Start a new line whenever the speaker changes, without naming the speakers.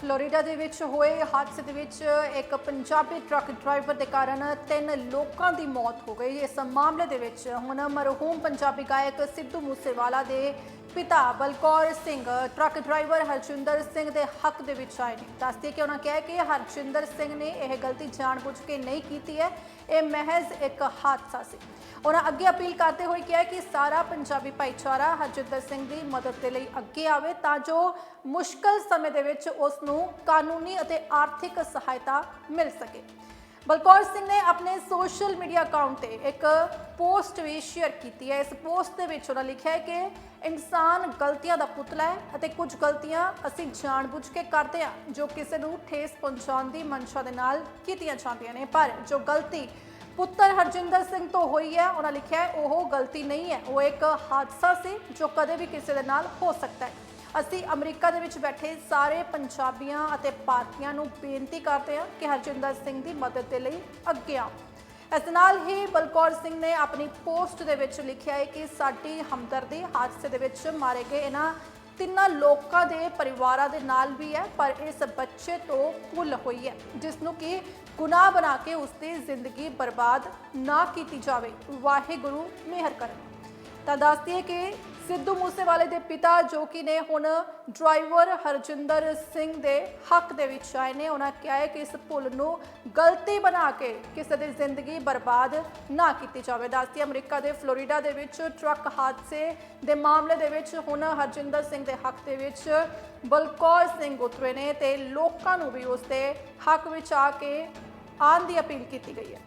Florida ਦੇ ਵਿੱਚ ਹੋਏ ਹਾਦਸੇ ਦੇ ਵਿੱਚ ਇੱਕ ਪੰਜਾਬੀ ਟਰੱਕ ਡਰਾਈਵਰ ਦੇ ਕਾਰਨ ਤਿੰਨ ਲੋਕਾਂ ਦੀ ਮੌਤ ਹੋ ਗਈ। ਇਸ ਮਾਮਲੇ ਦੇ ਵਿੱਚ ਹੁਣ ਮਰਹੂਮ ਪੰਜਾਬੀ ਗਾਇਕ ਸਿੱਧੂ ਮੂਸੇਵਾਲਾ ਦੇ ਪਿਤਾ ਬਲਕੌਰ ਸਿੰਘ, ਟਰੱਕ ਡਰਾਈਵਰ ਹਰਜਿੰਦਰ ਸਿੰਘ ਦੇ ਹੱਕ ਦੇ ਵਿੱਚ ਆਏ ਨੇ। ਦੱਸਦੇ ਕਿ ਉਹਨਾਂ ਕਿਹਾ ਕਿ ਹਰਜਿੰਦਰ ਸਿੰਘ ਨੇ ਇਹ ਗਲਤੀ ਜਾਣਬੁੱਝ ਕੇ ਨਹੀਂ ਕੀਤੀ ਹੈ। ਇਹ ਮਹਿਜ਼ ਇੱਕ ਹਾਦਸਾ ਸੀ। ਉਹਨਾਂ ਅੱਗੇ ਅਪੀਲ ਕਰਦੇ ਹੋਏ ਕਿਹਾ ਕਿ ਸਾਰਾ ਪੰਜਾਬੀ ਭਾਈਚਾਰਾ ਹਰਜਿੰਦਰ ਸਿੰਘ ਦੀ ਮਦਦ ਦੇ ਲਈ ਅੱਗੇ ਆਵੇ ਤਾਂ ਜੋ ਮੁਸ਼ਕਲ ਸਮੇਂ ਦੇ ਵਿੱਚ ਉਸ ਨੂੰ ਕਾਨੂੰਨੀ ਅਤੇ ਆਰਥਿਕ ਸਹਾਇਤਾ ਮਿਲ ਸਕੇ। ਬਲਕੌਰ ਸਿੰਘ ਨੇ ਆਪਣੇ ਸੋਸ਼ਲ ਮੀਡੀਆ ਅਕਾਊਂਟ ਤੇ ਇੱਕ ਪੋਸਟ ਵੀ ਸ਼ੇਅਰ ਕੀਤੀ ਹੈ। ਇਸ ਪੋਸਟ ਦੇ ਵਿੱਚ ਉਹਨਾਂ ਲਿਖਿਆ ਹੈ ਕਿ ਇਨਸਾਨ ਗਲਤੀਆਂ ਦਾ ਪੁਤਲਾ ਹੈ ਅਤੇ ਕੁਝ ਗਲਤੀਆਂ ਅਸੀਂ ਜਾਣਬੁੱਝ ਕੇ ਕਰਦੇ ਹਾਂ, ਜੋ ਕਿਸੇ ਨੂੰ ਠੇਸ ਪਹੁੰਚਾਉਣ ਦੀ ਮਨਸ਼ਾ ਦੇ ਨਾਲ ਕੀਤੀਆਂ ਜਾਂਦੀਆਂ ਨੇ। ਪਰ ਜੋ ਗਲਤੀ ਪੁੱਤਰ ਹਰਜਿੰਦਰ ਸਿੰਘ ਤੋਂ ਹੋਈ ਹੈ। ਉਹਨਾਂ ਲਿਖਿਆ ਹੈ ਉਹ ਗਲਤੀ ਨਹੀਂ ਹੈ। ਉਹ ਇੱਕ ਹਾਦਸਾ ਸੀ ਜੋ ਕਦੇ ਵੀ ਕਿਸੇ ਦੇ ਨਾਲ ਹੋ ਸਕਦਾ ਹੈ। ਅਸੀਂ ਅਮਰੀਕਾ ਦੇ ਵਿੱਚ ਬੈਠੇ ਸਾਰੇ ਪੰਜਾਬੀਆਂ ਅਤੇ ਭਾਰਤੀਆਂ ਨੂੰ ਬੇਨਤੀ ਕਰਦੇ ਹਾਂ ਕਿ ਹਰਜਿੰਦਰ ਸਿੰਘ ਦੀ ਮਦਦ ਦੇ ਲਈ ਅੱਗੇ ਆਓ। ਇਸ ਨਾਲ ਹੀ ਬਲਕੌਰ ਸਿੰਘ ਨੇ ਆਪਣੀ ਪੋਸਟ ਦੇ ਵਿੱਚ ਲਿਖਿਆ ਹੈ ਕਿ ਸਾਡੀ ਹਮਦਰਦੀ ਹਾਦਸੇ ਦੇ ਵਿੱਚ ਮਾਰੇ ਗਏ ਇਹਨਾਂ ਤਿੰਨਾਂ ਲੋਕਾਂ ਦੇ ਪਰਿਵਾਰਾਂ ਦੇ ਨਾਲ ਵੀ ਹੈ, ਪਰ ਇਸ ਬੱਚੇ ਤੋਂ ਭੁੱਲ ਹੋਈ ਹੈ ਜਿਸ ਨੂੰ ਕਿ ਗੁਨਾਹ ਬਣਾ ਕੇ ਉਸ ਦੀ ਜ਼ਿੰਦਗੀ ਬਰਬਾਦ ਨਾ ਕੀਤੀ ਜਾਵੇ। ਵਾਹਿਗੁਰੂ ਮਿਹਰ ਕਰੇ। ਤਾਂ ਦੱਸਦੀ ਹੈ ਕਿ ਸਿੱਧੂ ਮੂਸੇਵਾਲੇ ਦੇ ਪਿਤਾ ਜੋ ਕਿ ਨੇ ਹੁਣ ਡਰਾਈਵਰ ਹਰਜਿੰਦਰ ਸਿੰਘ ਦੇ ਹੱਕ ਦੇ ਵਿੱਚ ਆਏ ਨੇ। ਉਹਨਾਂ ਕਿਹਾ ਹੈ ਕਿ ਇਸ ਭੁੱਲ ਨੂੰ ਗਲਤੀ ਬਣਾ ਕੇ ਕਿਸੇ ਦੀ ਜ਼ਿੰਦਗੀ ਬਰਬਾਦ ਨਾ ਕੀਤੀ ਜਾਵੇ। ਦੱਸਦੀ ਅਮਰੀਕਾ ਦੇ ਫਲੋਰੀਡਾ ਦੇ ਵਿੱਚ ਟਰੱਕ ਹਾਦਸੇ ਦੇ ਮਾਮਲੇ ਦੇ ਵਿੱਚ ਹੁਣ ਹਰਜਿੰਦਰ ਸਿੰਘ ਦੇ ਹੱਕ ਦੇ ਵਿੱਚ ਬਲਕੌਰ ਸਿੰਘ ਉਤਰੇ ਨੇ ਤੇ ਲੋਕਾਂ ਨੂੰ ਵੀ ਉਸ ਦੇ ਹੱਕ ਵਿੱਚ ਆ ਕੇ ਆਉਣ ਦੀ ਅਪੀਲ ਕੀਤੀ ਗਈ ਹੈ।